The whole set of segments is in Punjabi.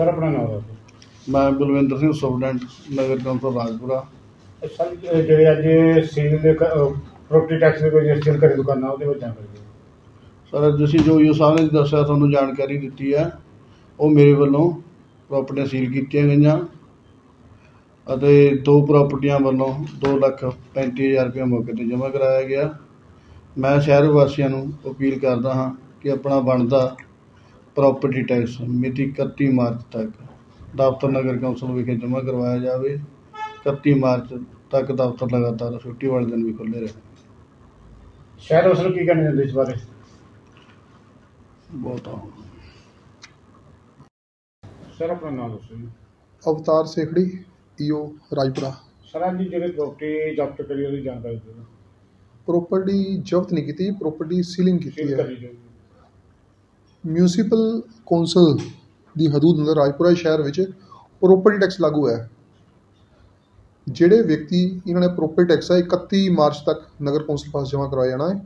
ਸਰ ਆਪਣਾ ਨਾਮ ਦੱਸੋ। ਮੈਂ ਬਲਵਿੰਦਰ ਸਿੰਘ ਸੁਪਰਡੈਂਟ ਨਗਰ ਕੌਂਸਲ ਰਾਜਪੁਰਾ। ਸਰ ਜਿਹੜੇ ਅੱਜ ਸੀਲ ਦੇ ਪ੍ਰੋਪਰਟੀ ਟੈਕਸ ਦੇ ਕੋਈ ਰਜਿਸਟਰ ਕਰੀ ਦੁਕਾਨਾਂ ਉਹਦੇ ਵਿੱਚ ਦਿਓ ਸਰ ਅੱਜ ਅਸੀਂ ਜੋ ਯੂ ਸਾਹਿਬ ਨੇ ਦੱਸਿਆ ਤੁਹਾਨੂੰ ਜਾਣਕਾਰੀ ਦਿੱਤੀ ਹੈ। ਉਹ ਮੇਰੇ ਵੱਲੋਂ ਪ੍ਰਾਪਰਟੀਆਂ ਸੀਲ ਕੀਤੀਆਂ ਗਈਆਂ ਅਤੇ ਦੋ ਪ੍ਰਾਪਰਟੀਆਂ ਵੱਲੋਂ ਦੋ ਲੱਖ ਪੈਂਤੀ ਹਜ਼ਾਰ ਰੁਪਏ ਮੌਕੇ ਤੇ ਜਮ੍ਹਾਂ ਕਰਾਇਆ ਗਿਆ। ਮੈਂ ਸ਼ਹਿਰ ਵਾਸੀਆਂ ਨੂੰ ਅਪੀਲ ਕਰਦਾ ਹਾਂ ਕਿ ਆਪਣਾ ਬਣਦਾ ਪ੍ਰਾਪਰਟੀ ਟੈਕਸ ਮਿਤੀ 31 ਮਾਰਚ ਤੱਕ। ਦਫ਼ਤਰ ਨਗਰ ਕੌਂਸਲ ਵਿਖੇ ਜਮ੍ਹਾਂ ਕਰਵਾਇਆ ਜਾਵੇ। 31 ਮਾਰਚ ਤੱਕ ਦਫ਼ਤਰ ਲਗਾਤਾਰ ਛੁੱਟੀ ਵਾਲੇ ਦਿਨ ਵੀ ਖੁੱਲ੍ਹੇ ਰਹੇ। ਸ਼ਹਿਰ ਉਸ ਨੂੰ ਕੀ ਕਹਿਣਾ ਚਾਹੁੰਦੇ ਇਸ ਬਾਰੇ? ਬਹੁਤ ਆ। ਸਰ ਆਪਣਾ ਨਾਮ ਦੱਸੋ ਜੀ। ਅਵਤਾਰ ਸੇਖੜੀ ਈਓ ਰਾਜਪੁਰਾ। ਸਰ ਅੱਜ ਜਿਹੜੇ ਪ੍ਰੋਪਰਟੀ ਜ਼ਬਤ ਕਰੀ ਉਹਦੀ ਜਾਣਕਾਰੀ ਦਿਓ। ਪ੍ਰੋਪਰਟੀ ਜ਼ਬਤ ਨਹੀਂ ਕੀਤੀ ਪ੍ਰੋਪਰਟੀ ਸੀਲਿੰਗ ਕੀਤੀ ਸੀਲ ਹੈ। ਕਰੀ ਜੋ ਮਿਊਨਿਸਪਲ ਕੌਂਸਲ ਦੀ ਹਦੂਦ ਅੰਦਰ ਰਾਜਪੁਰਾ ਸ਼ਹਿਰ ਵਿੱਚ ਪ੍ਰੋਪਰਟੀ ਟੈਕਸ ਲਾਗੂ ਹੈ। ਜਿਹੜੇ ਵਿਅਕਤੀ ਇਹਨਾਂ ਨੇ ਪ੍ਰੋਪਰਟੀ ਟੈਕਸ ਹੈ 31 ਮਾਰਚ ਤੱਕ ਨਗਰ ਕੌਂਸਲ ਪਾਸ ਜਮ੍ਹਾਂ ਕਰਵਾਇਆ ਜਾਣਾ ਹੈ।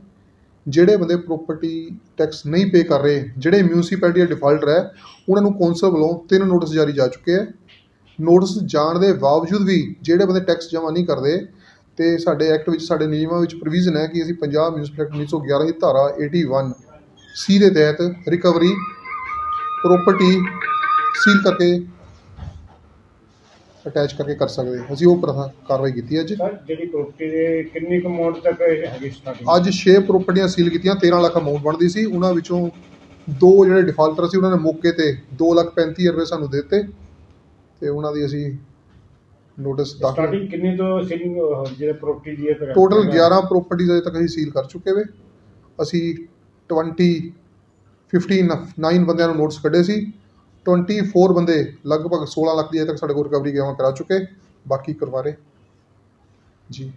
ਜਿਹੜੇ ਬੰਦੇ ਪ੍ਰੋਪਰਟੀ ਟੈਕਸ ਨਹੀਂ ਪੇ ਕਰ ਰਹੇ, ਜਿਹੜੇ ਮਿਊਨਿਸਪੈਲਿਟੀ ਦੇ ਡਿਫਾਲਟਰ ਹੈ ਉਹਨਾਂ ਨੂੰ ਕੌਂਸਲ ਵੱਲੋਂ ਤਿੰਨ ਨੋਟਿਸ ਜਾਰੀ ਜਾ ਚੁੱਕੇ ਹੈ। ਨੋਟਿਸ ਜਾਣ ਦੇ ਬਾਵਜੂਦ ਵੀ ਜਿਹੜੇ ਬੰਦੇ ਟੈਕਸ ਜਮ੍ਹਾਂ ਨਹੀਂ ਕਰਦੇ ਤੇ ਸਾਡੇ ਐਕਟ ਵਿੱਚ, ਸਾਡੇ ਨਿਯਮਾਂ ਵਿੱਚ ਪ੍ਰੋਵੀਜ਼ਨ ਹੈ ਕਿ ਅਸੀਂ ਪੰਜਾਬ ਮਿਊਨਿਸਪਲ ਐਕਟ 1911 ਦੀ ਧਾਰਾ 81 ਸੀ ਦੇ ਤਹਿਤ ਰਿਕਵਰੀ ਪ੍ਰੋਪਰਟੀ ਸੀਲ ਕਰਕੇ ਅਟੈਚ ਕਰਕੇ ਕਰ ਸਕਦੇ ਹਾਂ। ਅਸੀਂ ਉਹ ਪ੍ਰਥਾ ਕਾਰਵਾਈ ਕੀਤੀ ਅੱਜ। ਸਰ ਜਿਹੜੀ ਪ੍ਰੋਪਰਟੀ ਦੇ ਕਿੰਨੀ ਕੁ ਅਮਾਉਂਟ ਤੱਕ ਇਹ ਹੈਗੀ ਸਟਾਰਟਿੰਗ ਅੱਜ 6 ਪ੍ਰਾਪਰਟੀਆਂ ਸੀਲ ਕੀਤੀਆਂ 13 ਲੱਖ ਅਮਾਉਂਟ ਬਣਦੀ ਸੀ। ਉਹਨਾਂ ਵਿੱਚੋਂ ਦੋ ਜਿਹੜੇ ਡਿਫਾਲਟਰ ਸੀ ਉਹਨਾਂ ਨੇ ਮੌਕੇ ਤੇ 2 ਲੱਖ 35 ਰੁਪਏ ਸਾਨੂੰ ਦੇ ਦਿੱਤੇ ਤੇ ਉਹਨਾਂ ਦੀ ਅਸੀਂ ਨੋਟਿਸ ਦਾਖਲ ਸਟਾਰਟਿੰਗ ਕਿੰਨੀ ਤੋਂ ਸੀਲਿੰਗ ਜਿਹੜੇ ਪ੍ਰੋਪਰਟੀ ਦੀ ਹੈ ਟੋਟਲ 11 ਪ੍ਰਾਪਰਟੀਜ਼ ਅਜੇ ਤੱਕ ਅਸੀਂ ਸੀਲ ਕਰ ਚੁੱਕੇ ਵੇ। ਅਸੀਂ 20 15 9 ਬੰਦਿਆਂ ਨੂੰ ਨੋਟਸ ਕੱਢੇ ਸੀ। 24 ਬੰਦੇ ਲਗਭਗ 16 ਲੱਖ ਦੀ ਅਜੇ ਤੱਕ ਸਾਡੇ ਕੋਲ ਰਿਕਵਰੀ ਗੇਮਾਂ ਕਰਾ ਚੁੱਕੇ। ਬਾਕੀ ਕਰਵਾ ਰਹੇ। ਜੀ।